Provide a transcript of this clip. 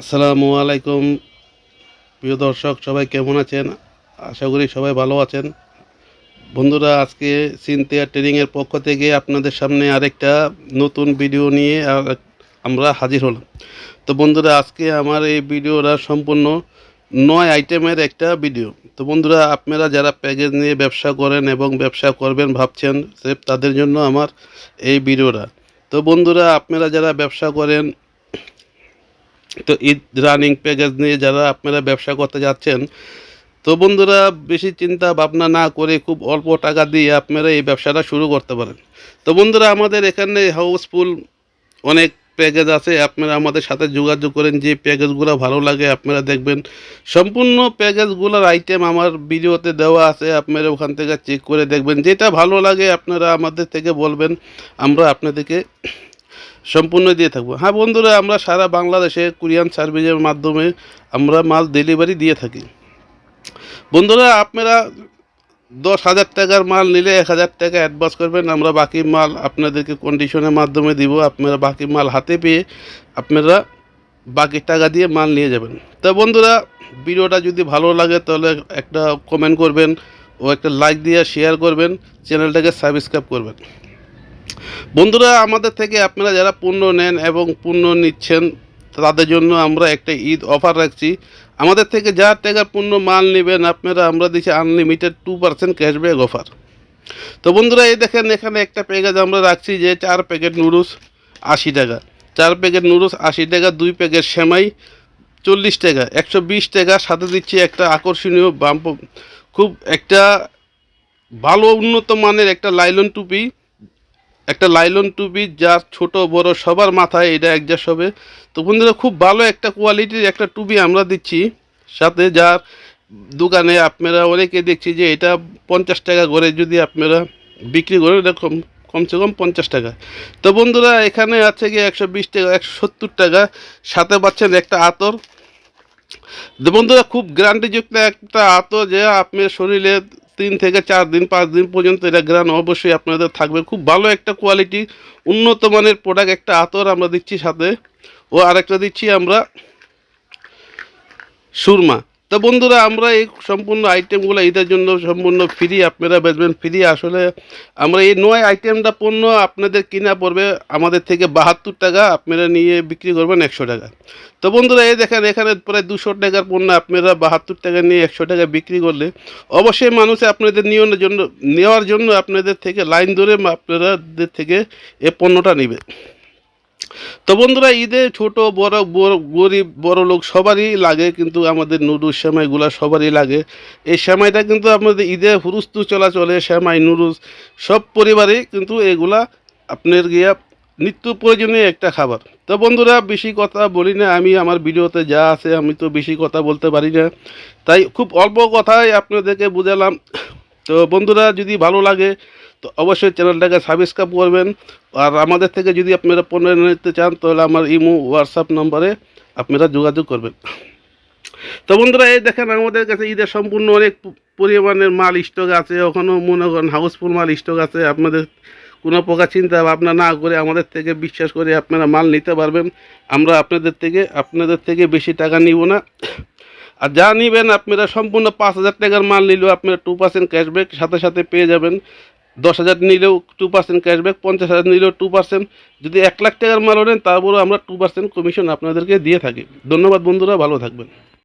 আসসালামু আলাইকুম। প্রিয় দর্শক, সবাই কেমন আছেন? আশা করি সবাই ভালো আছেন। বন্ধুরা, আজকে সিনথিয়া ট্রেনিংয়ের পক্ষ থেকে আপনাদের সামনে আরেকটা নতুন ভিডিও নিয়ে আমরা হাজির হলাম। তো বন্ধুরা, আজকে আমার এই ভিডিওটা সম্পূর্ণ নয় আইটেমের একটা ভিডিও। তো বন্ধুরা, আপনারা যারা প্যাকেজ নিয়ে ব্যবসা করেন এবং ব্যবসা করবেন ভাবছেন তাদের জন্য আমার এই ভিডিওটা। তো বন্ধুরা, আপনারা যারা ব্যবসা করেন তো ঈদ রানিং প্যাকেজ নিয়ে যারা আপনারা ব্যবসা করতে যাচ্ছেন, তো বন্ধুরা বেশি চিন্তা ভাবনা না করে খুব অল্প টাকা দিয়ে আপনারা এই ব্যবসাটা শুরু করতে পারেন। তো বন্ধুরা আমাদের এখানে হাউসফুল অনেক প্যাকেজ আছে, আপনারা আমাদের সাথে যোগাযোগ করেন, যে প্যাকেজগুলো ভালো লাগে আপনারা দেখবেন। সম্পূর্ণ প্যাকেজগুলোর আইটেম আমার ভিডিওতে দেওয়া আছে, আপনারা ওখান থেকে চেক করে দেখবেন। যেটা ভালো লাগে আপনারা আমাদের থেকে বলবেন, আমরা আপনাদেরকে সম্পূর্ণ দিয়ে থাকব। হ্যাঁ বন্ধুরা, আমরা সারা বাংলাদেশে কুরিয়ান সার্ভিসের মাধ্যমে আমরা মাল ডেলিভারি দিয়ে থাকি। বন্ধুরা, আপনারা দশ হাজার টাকার মাল নিলে এক হাজার টাকা অ্যাডভান্স করবেন। আমরা বাকি মাল আপনাদেরকে কন্ডিশনের মাধ্যমে দিব। আপনারা বাকি মাল হাতে পেয়ে আপনারা বাকি টাকা দিয়ে মাল নিয়ে যাবেন। তা বন্ধুরা, ভিডিওটা যদি ভালো লাগে তাহলে একটা কমেন্ট করবেন ও একটা লাইক দিয়ে শেয়ার করবেন। চ্যানেলটাকে সাবস্ক্রাইব করবেন। বন্ধুরা, আমাদের থেকে আপনারা যারা পণ্য নেন এবং পণ্য নিচ্ছেন, তাদের জন্য আমরা একটা ঈদ অফার রাখছি। আমাদের থেকে যা টাকার পণ্য মাল নেবেন, আপনারা, আমরা দিচ্ছি unlimited two percent cashback offer তো বন্ধুরা, এই দেখেন, এখানে একটা প্যাকেজ আমরা রাখছি যে চার প্যাকেট নুডলস আশি টাকা। চার প্যাকেট নুডলস আশি টাকা, দুই প্যাকেট সেমাই চল্লিশ টাকা, একশো বিশ টাকা। সাথে দিচ্ছি একটা আকর্ষণীয় বাম্প খুব একটা ভালো উন্নত মানের একটা লাইলন টুপি। একটা লাইলন টুপি যার ছোট, বড়, সবার মাথায় এটা অ্যাডজাস্ট হবে। তো বন্ধুরা, খুব ভালো একটা কোয়ালিটির একটা টুপি আমরা দিচ্ছি। সাথে যার দোকানে আপনারা অনেকে দেখছি যে এটা পঞ্চাশ টাকা করে যদি আপনারা বিক্রি করেন এটা কম, কমসে কম পঞ্চাশ টাকা। তো বন্ধুরা, এখানে আছে কি একশো বিশ টাকা, একশো সত্তর টাকা। সাথে পাচ্ছেন একটা আতর। বন্ধুরা, খুব গ্যারান্টিযুক্ত একটা আতর যে আপনার শরীরে তিন থেকে চার দিন, পাঁচ দিন পর্যন্ত এটা গ্রান অবশ্যই আপনাদের থাকবে। খুব ভালো একটা কোয়ালিটি উন্নত মানের প্রোডাক্ট একটা আতর আমরা দিচ্ছি সাথে। ও আরেকটা দিচ্ছি আমরা সুরমা। তো বন্ধুরা, আমরা এই সম্পূর্ণ আইটেমগুলো ঈদের জন্য সম্পূর্ণ ফ্রি আপনারা বেচবেন ফ্রি আসলে আমরা এই নয় আইটেমটা পণ্য আপনাদের কিনা পড়বে আমাদের থেকে বাহাত্তর টাকা, আপনারা নিয়ে বিক্রি করবেন একশো টাকা। তো বন্ধুরা, এই দেখেন, এখানে প্রায় দুশো টাকার পণ্য, আপনারা বাহাত্তর টাকা নিয়ে একশো টাকা বিক্রি করলে অবশ্যই মানুষে আপনাদের নিয়নের জন্য, নেওয়ার জন্য আপনাদের থেকে লাইন ধরে আপনাদের থেকে এ পণ্যটা নেবে। তো বন্ধুরা, ঈদে ছোট, বড় গরিব, বড় লোক সবারই লাগে, কিন্তু আমাদের নুডলস সেমাইগুলো সবারই লাগে। এই সেমাইটা কিন্তু আমাদের ঈদে হুরুস্তু চলাচলে সেমাই নুডলস সব পরিবারে কিন্তু এগুলা আপনার গিয়া নিত্য প্রয়োজনীয় একটা খাবার। তো বন্ধুরা, বেশি কথা বলি না, আমি আমার ভিডিওতে যা আছে আমি তো বেশি কথা বলতে পারি না। তাই খুব অল্প কথাই আপনাদেরকে বুঝালাম। তো বন্ধুরা, যদি ভালো লাগে তো অবশ্যই চ্যানেলটাকে সাবস্ক্রাইব করবেন। আর আমাদের থেকে যদি আপনারা পণ্য নিতে চান, তাহলে আমার ইমো হোয়াটসঅ্যাপ নম্বরে আপনারা যোগাযোগ করবেন। তো বন্ধুরা, এই দেখেন আমাদের কাছে ঈদের সম্পূর্ণ অনেক পরিমাণের মাল স্টক আছে। ওখানেও মনে করেন হাউসফুল মাল স্টক আছে। আপনাদের কোনো প্রকার চিন্তা ভাবনা না করে আমাদের থেকে বিশ্বাস করে আপনারা মাল নিতে পারবেন। আমরা আপনাদের থেকে আপনাদের থেকে বেশি টাকা নিব না। আর যা নেবেন আপনারা সম্পূর্ণ পাঁচ হাজার টাকার মাল নিলেও আপনারা টু পার্সেন্ট ক্যাশব্যাক সাথে সাথে পেয়ে যাবেন। দশ হাজার নিলেও টু পার্সেন্ট ক্যাশব্যাক পঞ্চাশ হাজার নিলেও টু পার্সেন্ট যদি এক লাখ টাকার মাল নেন তারপরেও আমরা টু পার্সেন্ট কমিশন আপনাদেরকে দিয়ে থাকি। ধন্যবাদ বন্ধুরা, ভালো থাকবেন।